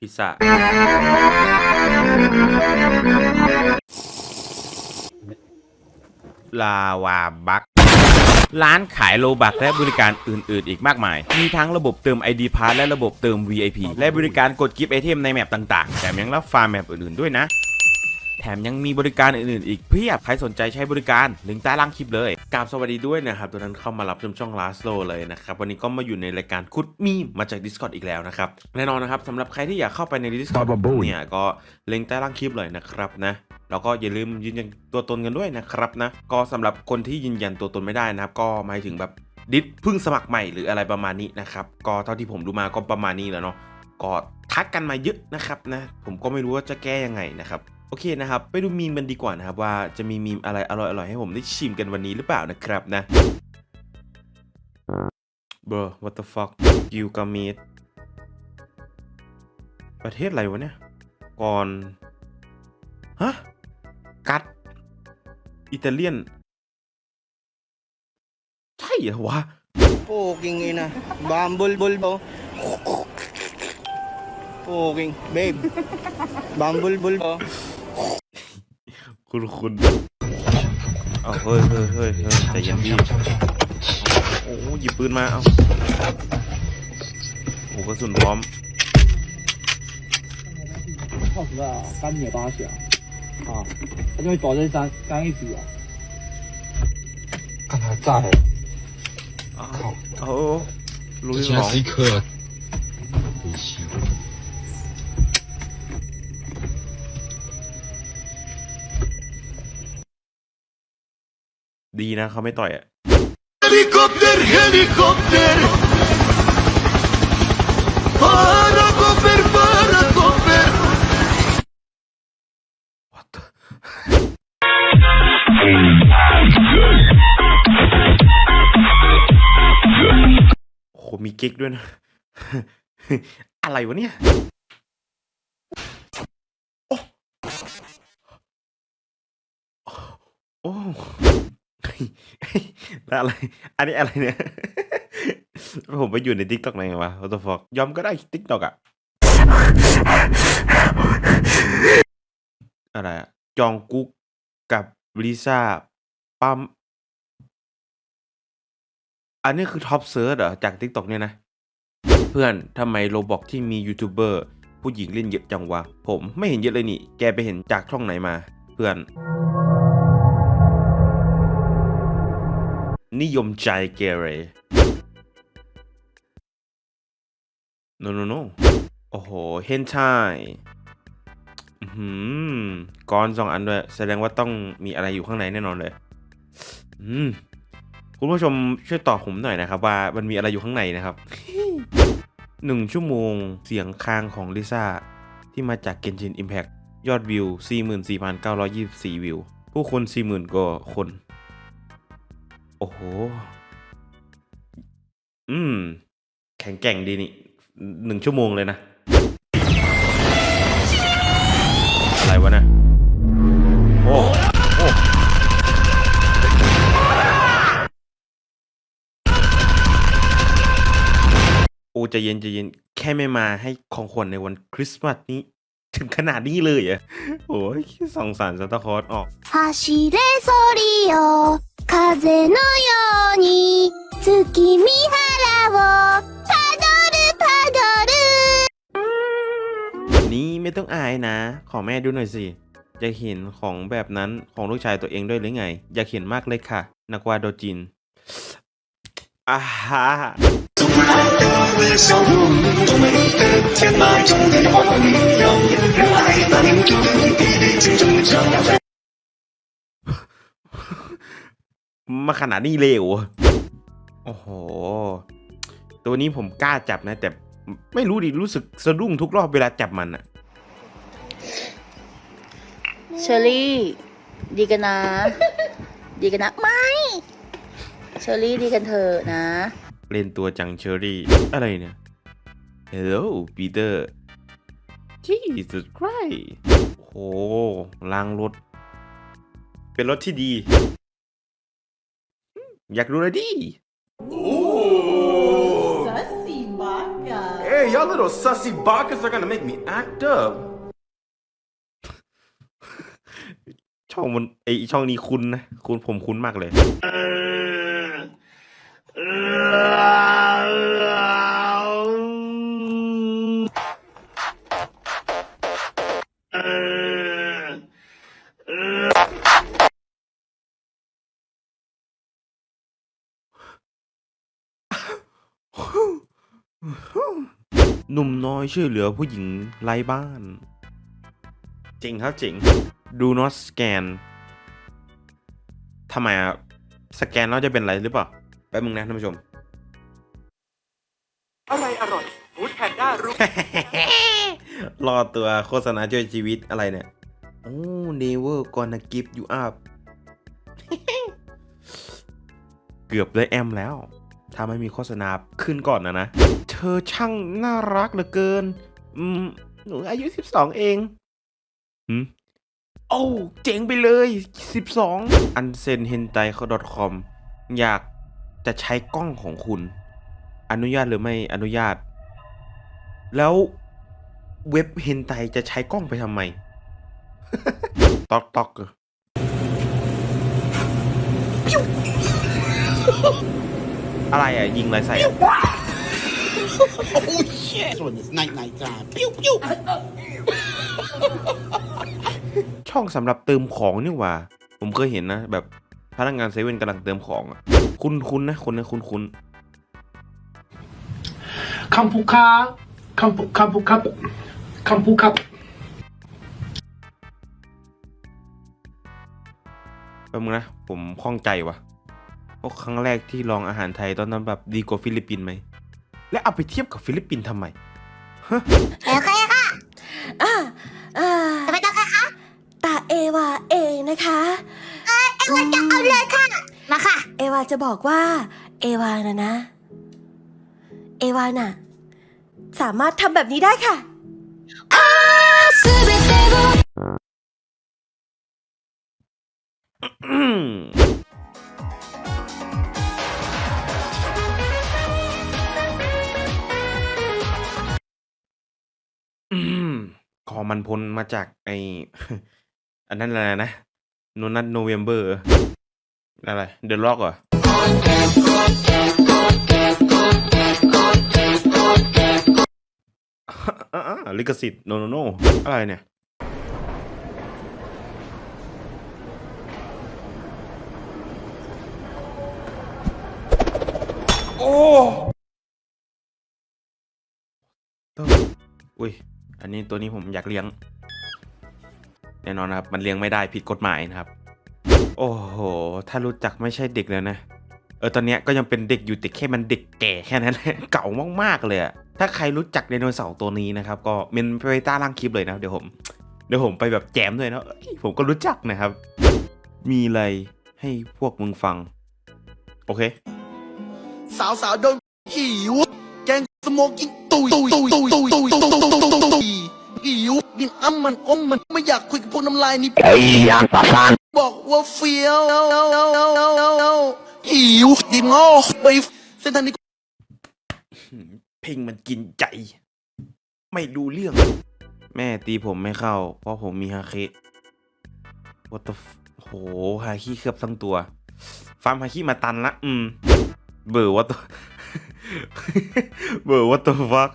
พิซซ่าลาวาบักร้านขายโลบักและบริการอื่นๆ อีกมากมาย มีทั้งระบบเติม ID p a s s และระบบเติม VIP และบริการกดกิฟต์ไอเทมในแมปต่างๆแถมยังรับฟาร์มแมปอื่นๆด้วยนะ แถมยังมีบริการอื่นๆ อีกเพียบใครสนใจใช้บริการลิงก์ใต้ล่างคลิปเลยกราบสวัสดีด้วยนะครับตัวนั้นเข้ามารับชมช่อง Last Low เลยนะครับ วันนี้ก็มาอยู่ในรายการคุดมีมมาจาก Discord อีกแล้วนะครับ แน่นอนนะครับสำหรับใครที่อยากเข้าไปใน Discord Baba Boy เนี่ยก็ลิงก์ใต้ล่างคลิปเลยนะครับนะแล้วก็อย่าลืมยืนยันตัวตนกันด้วยนะครับนะก็สำหรับคนที่ยืนยันตัวตนไม่ได้นะครับ ก็หมายถึงแบบดิสเพิ่งสมัครใหม่หรืออะไรประมาณนี้นะครับก็เท่าที่ผมดูมาก็ประมาณนี้แหล้วเนาะก็ทักกันมาเยอะนะครับนะผมก็ไม่รู้ว่าจะแก้ยังไงนะครับ โอเคนะครับ ไปดูมีมกันดีกว่านะครับ ว่าจะมีมีมอะไรอร่อยๆ ให้ผมได้ชิมกันวันนี้หรือเปล่านะครับนะ Bro what the fuck กิวกามีดประเทศอะไรวะเนี่ย ก่อน ฮะ กัด อิตาเลียน ใช่เหรอวะ Poking ina. Bumble ball ba? Poking. Babe. Bumble ball ba? คุณคุณเอาเฮ้ยเฮ้ยเฮ้ยเฮ้ยใจเย็นพี่โอ้โหหยิบปืนมา เอาโอ้กระสุนพร้อม 靠什么啊？干你八血啊！啊，他就会保证三三一组啊。看还在， เอา 靠， เอาลุย 这竟 ข 然 อง 是一颗 ดีนะเขาไม่ต่อยอะ Helicopter, helicopter. Paracopter, paracopter. What the โอ้โหมีกิ๊กด้วยนะ อะไรวะเนี่ยโอ้โอ้เฮ้ยเฮ้ย แล้วอะไร อันนี้อะไรเนี่ย ผมไปอยู่ใน t ิ k t o k ไหนวะ what the fuck ยอมก็ได้ t ิ k t o k อะอะไรอะจองกุ๊กกับลิซ่าปั๊มอันนี้คือท็อปเซิร์ชเหรอ จาก t ิ k t o k เนี่ยนะ เพื่อนทำไมโรบอกที่มียูทูบเบอร์ผู้หญิงเล่นเยอะจังวะ ผมไม่เห็นเยอะเลยนี่ แกไปเห็นจากช่องไหนมา เพื่อน นิยมใจเกเร no no no โอ้โห เฮนชายอือหือกรสองอันด้วย แสดงว่าต้องมีอะไรอยู่ข้างในแน่นอนเลย อืม คุณผู้ชมช่วยตอบผมหน่อยนะครับว่ามันมีอะไรอยู่ข้างในนะครับ หนึ่งชั่วโมงเสียงคางของลิซ่า ที่มาจาก Genshin Impact ยอดวิว 44,924 วิว ผู้คน 40,000กว่าคน โอ้โห อืม แข็งแกร่งดีนี่หนึ่งชั่วโมงเลยนะ อะไรวะนะ โอ้ โอ้ โอ้ใจเย็นใจเย็น แค่ไม่มาให้ของขวัญในวันคริสต์มาสนี้ ถึงขนาดนี้เลยเหรอ่ะ โอ้ยสงสารซานตาคลอสออก 走れソリよ 風のように月見原をパドルパドル นี่ไม่ต้องอายนะ ขอแม่ดูหน่อยสิ อยากเห็นของแบบนั้นของลูกชายตัวเองด้วยหรือไง อยากเห็นมากเลยค่ะ นักวาดโดจินอ่าฮะ มาขนาดนี้เลยเหรอโอ้โห ตัวนี้ผมกล้าจับนะ แต่ไม่รู้ดิ รู้สึกสะดุ้งทุกรอบเวลาจับมันอะเชอรี่ ดีกันนะ ดีกันนะ ไม่ เชอรี่ดีกันเถอะนะ เล่นตัวจังเชอรี่ อะไรเนี่ย Hello Peter Jesus Christ โอ้โหล้างรถ เป็นรถที่ดี อยากดูเลยดิ Sassy Maga. Hey y'all little sussy bockers are gonna make me act up ช่องมันไอช่องนี้คุ้นนะ คุณผมคุ้นมากเลย หนุ่มน้อยช่วยเหลือผู้หญิงไร้บ้าน จริงครับจริงดูนอตสแกนทำไมอะสแกนแล้วจะเป็นอะไรหรือเปล่า แป๊บมึงนะท่านผู้ชม อะไรอร่อยฟูดแพนด้ารู้ รอตัวโฆษณาช่วยชีวิตอะไรเนี่ย โอ้ never gonna give you up เกือบได้แอมแล้ว ถ้าไม่มีโฆษณาขึ้นก่อนนะนะ เธอช่างน่ารักเหลือเกิน อืม หนูอายุสิบสองเองหืมโอ้าเจ๋งไปเลยสิบสองอันเซนเฮนไตเขา .com อยากจะใช้กล้องของคุณ อนุญาตหรือไม่อนุญาต แล้วเว็บเฮนไตจะใช้กล้องไปทำไม ตอกตอกเหร ออะไรอะ ยิงอะไรใส่อะ Oh shit! This one is night night time. Pew pew. ช่องสำหรับเติมของนี่หว่า ผมเคยเห็นนะ แบบพนักงานเซเว่นกำลังเติมของอะคุณคุณนะคุณนะคุณคุณคัมพูคาคัมพูคัมพูคับคัมพูคับแป๊บนึงนะ ผมคล่องใจว่ะ เพราะครั้งแรกที่ลองอาหารไทยตอนนั้นแบบดีกว่าฟิลิปปินส์ไหม และเอาไปเทียบกับฟิลิปปินส์ทำไมโอเคค่ะอ่าอ่าจะไปต้องค่ะคะตาเอวาเองนะคะเอ้ยเอ็งจะเอาเลยค่ะ มาค่ะ เอวาจะบอกว่า เอวานะนะ เอวาน่ะ สามารถทำแบบนี้ได้ค่ะ อืมอืม ขอมันพ้นมาจากไออันนั้นอะไรนะ โนนัทโนเวมเบอร์ อะไร เดอะล็อกเหรอ อ่าลิขสิทธิ์โนโนโนอะไรเนี่ย โอ้ต้องอุ้ย อันนี้ตัวนี้ผมอยากเลี้ยง แน่นอนนะครับ มันเลี้ยงไม่ได้ผิดกฎหมายนะครับ โอ้โห ถ้ารู้จักไม่ใช่เด็กแล้วนะ เออตอนนี้ก็ยังเป็นเด็กอยู่แต่แค่มันเด็กแก่แค่นั้นเก่ามากๆเลยอะถ้าใครรู้จักไดโนเสาร์ตัวนี้นะครับ ก็เมนไปใต้ล่างคลิปเลยนะเดี๋ยวผมเดี๋ยวผมไปแบบแจมด้วยนะเอ้ยผมก็รู้จักนะครับ มีอะไรให้พวกมึงฟัง โอเค สาวสาวโดนหิว สโมกินตุยตุยตุยตุยตุยตุยตุยตุยหิวกินอ้ำมันอมมันไม่อยากคุยกับพวกน้ำลายนี่ไอ้ยางปาซานบอกว่าเฟี้ยวหิวดิงอไปเส้นทางนี้เพลงมันกินใจ ไม่ดูเรื่อง แม่ตีผมไม่เข้า เพราะผมมีฮาเควัตโหฮาคิเคลือบทั้งตัว ฟาร์มฮาคิมาตันละ อืม เบอร์วัต เบอร์วัตฟัก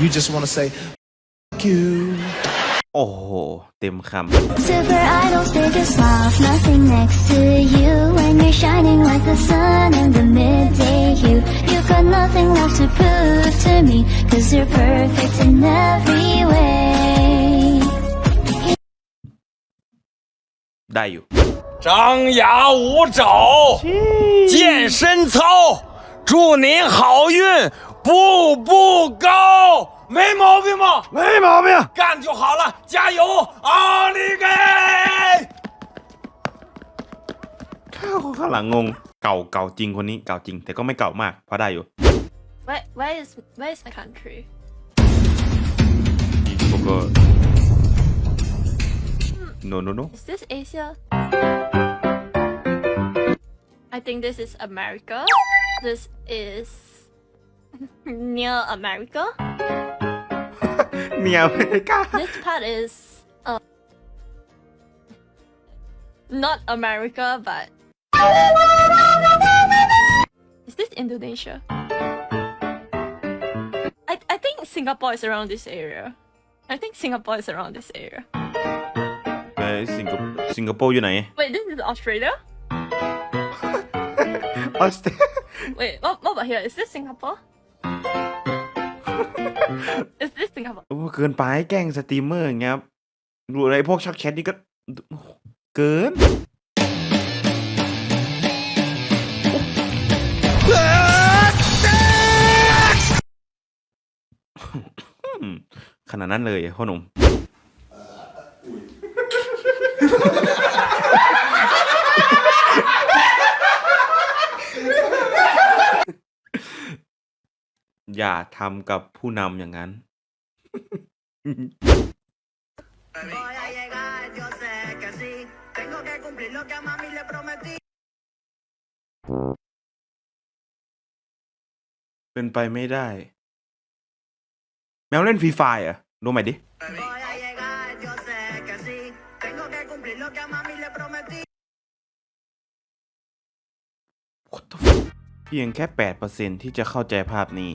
You just want to say, F you. โอ้โห เต็มค Super idols think it's love Nothing next to you When you're shining like the sun in the midday hue You got nothing left to prove to me Cause you're perfect in every way ำได้อยู่ 张牙舞爪，健身操，祝您好运，步步高，没毛病吧？没毛病，干就好了，加油，奥利给！ ข้าวข้างหลังงง เก่าเก่าจริงคนนี้เก่าจริง แต่ก็ไม่เก่ามากพอได้อยู่ Where where is where is the country? ผมก็ No, no, no. Is this Asia? I think this is America. This is near America. near America. This part is uh, not America, but is this Indonesia? I I think Singapore is around this area. I think Singapore is around this area. เอ้ยสิงคโปร์สิงคโปร์อยู่ไหน Wait, this is Australia. ออสเตร Wait, what, what about here? Is this Singapore? is this Singapore? โอ้เกินไปแกล้งสตรีมเมอร์อย่างเงี้ยครับดูอะไรพวกช็อกแชทนี่ก็โอ้โหเกินอืมขนาดนั้นเลยพ่อหนุ่ม อย่าทำกับผู้นำอย่างนั้น Voy a llegar, yo sé que sí. Tengo que cumplir lo que a mami le prometí. เป็นไปไม่ได้ แมวเล่นฟรีไฟอะดูใหม่ดิ Voy a llegar, yo sé que sí. Tengo que cumplir lo que a mami le prometí. What the fuck เพียงแค่ 8%ที่จะเข้าใจภาพนี้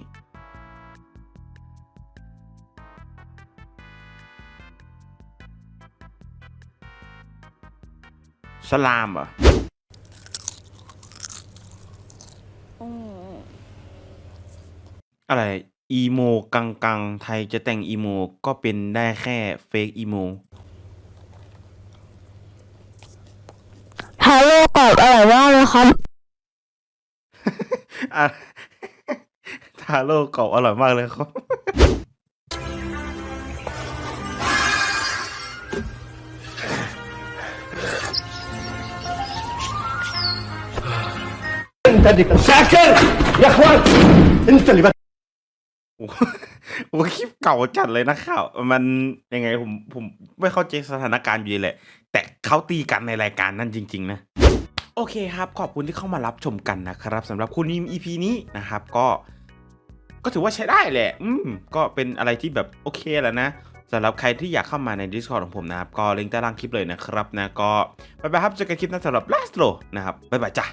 สลามเหรอะอะไรอีโมกังกังไทยจะแต่งอีโมก็เป็นได้แค่เฟกอีโมฮัลโหลกรอบอร่อยมากเลยครับอะทาโร่กรอบอร่อยมากเลยครับ انت اللي ساكر يا اخوان انت اللي โอ้โหโอ้โหคลิปเก่าจัดเลยนะข่าวมันยังไงผมผมไม่เข้าใจสถานการณ์อยู่ดีแหละ แต่เขาตีกันในรายการนั่นจริง ๆ นะ โอเคครับ ขอบคุณที่เข้ามารับชมกันนะครับสำหรับคุณนิม EP นี้นะครับ ก็ ก็ถือว่าใช้ได้แหละ อืม ก็เป็นอะไรที่แบบโอเคแล้วนะสำหรับใครที่อยากเข้ามาใน Discord ของผมนะครับ ก็ลิงก์ใต้ล่างคลิปเลยนะครับนะ ก็บ๊ายบายครับเจอกันคลิปหน้าสำหรับ Last Row นะครับบ๊ายบายจ้ะ